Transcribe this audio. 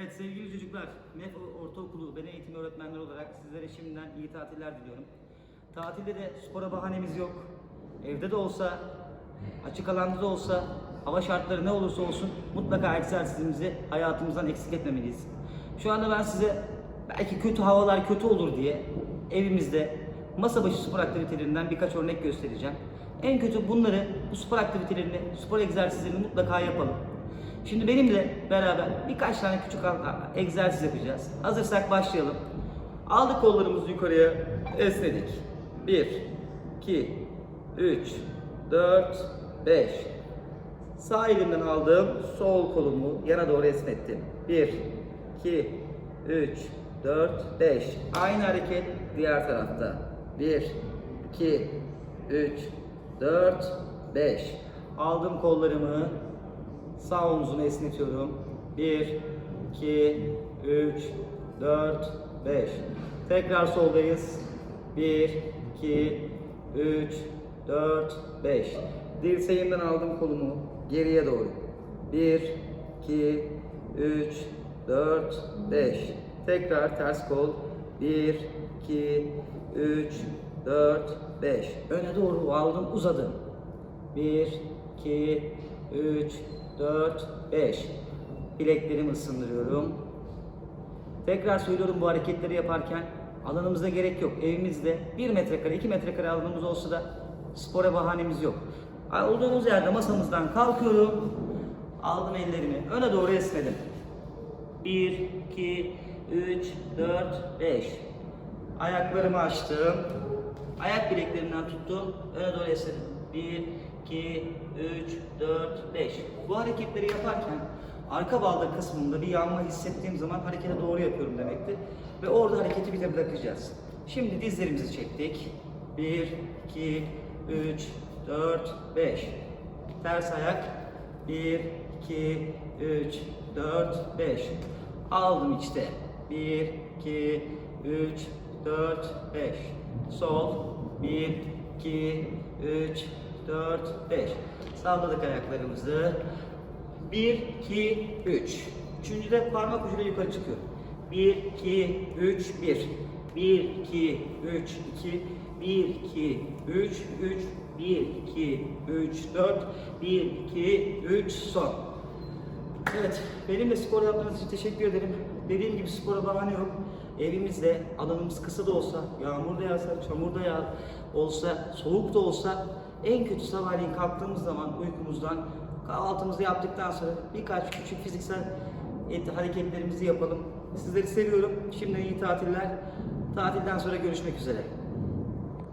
Evet sevgili çocuklar, MEF Ortaokulu Beden Eğitimi Öğretmenleri olarak sizlere şimdiden iyi tatiller diliyorum. Tatilde de spora bahanemiz yok. Evde de olsa, açık alanda da olsa, hava şartları ne olursa olsun mutlaka egzersizimizi hayatımızdan eksik etmemeliyiz. Şu anda ben size belki kötü havalar kötü olur diye evimizde masa başı spor aktivitelerinden birkaç örnek göstereceğim. En kötü bunları, bu spor aktivitelerini, spor egzersizlerini mutlaka yapalım. Şimdi benimle beraber birkaç tane küçük egzersiz yapacağız. Hazırsak başlayalım. Aldık kollarımızı yukarıya, esnedik. 1, 2, 3, 4, 5. Sağ elimden aldığım sol kolumu yana doğru esnettim. 1, 2, 3, 4, 5. Aynı hareket diğer tarafta. 1, 2, 3, 4, 5. Aldım kollarımı, Sağ omzumu esnetiyorum. 1, 2, 3, 4, 5. Tekrar soldayız. 1, 2, 3, 4, 5. Dirseğimden aldım kolumu geriye doğru. 1, 2, 3, 4, 5. Tekrar ters kol. 1, 2, 3, 4, 5. Öne doğru aldım uzadım. 1, 2, 3, 4, 5. Bileklerimi ısındırıyorum. Tekrar söylüyorum bu hareketleri yaparken alanımızda gerek yok. Evimizde 1 metrekare, 2 metrekare alanımız olsa da spora bahanemiz yok. Olduğumuz yerde masamızdan kalkıyorum. Aldım ellerimi öne doğru esnedim. 1, 2, 3, 4, 5. Ayaklarımı açtım. Ayak bileklerimden tuttum. Öne doğru esnedim. 1, 2, 3, 4, 5. Bu hareketleri yaparken arka baldır kısmında bir yanma hissettiğim zaman harekete doğru yapıyorum demektir. Ve orada hareketi bir de bırakacağız. Şimdi dizlerimizi çektik. 1, 2, 3, 4, 5. Ters ayak. 1, 2, 3, 4, 5. Aldım içte. 1, 2, 3, 4, 5. Sol. 1, 2, 3, 4, 5. Salladık ayaklarımızı. 1, 2, 3. Üçüncüde parmak ucuyla yukarı çıkıyor. 1, 2, 3, 1. 1, 2, 3, 2. 1, 2, 3, 3. 1, 2, 3, 4. 1, 2, 3, son. Evet, benimle spor yaptığınız için teşekkür ederim. Dediğim gibi spora bahane yok. Evimizde alanımız kısa da olsa, yağmur da yağsa, çamur da yağ olsa, soğuk da olsa en kötü sabahleyin kalktığımız zaman uykumuzdan kahvaltımızı yaptıktan sonra birkaç küçük fiziksel et- hareketlerimizi yapalım. Sizleri seviyorum. Şimdiden iyi tatiller. Tatilden sonra görüşmek üzere.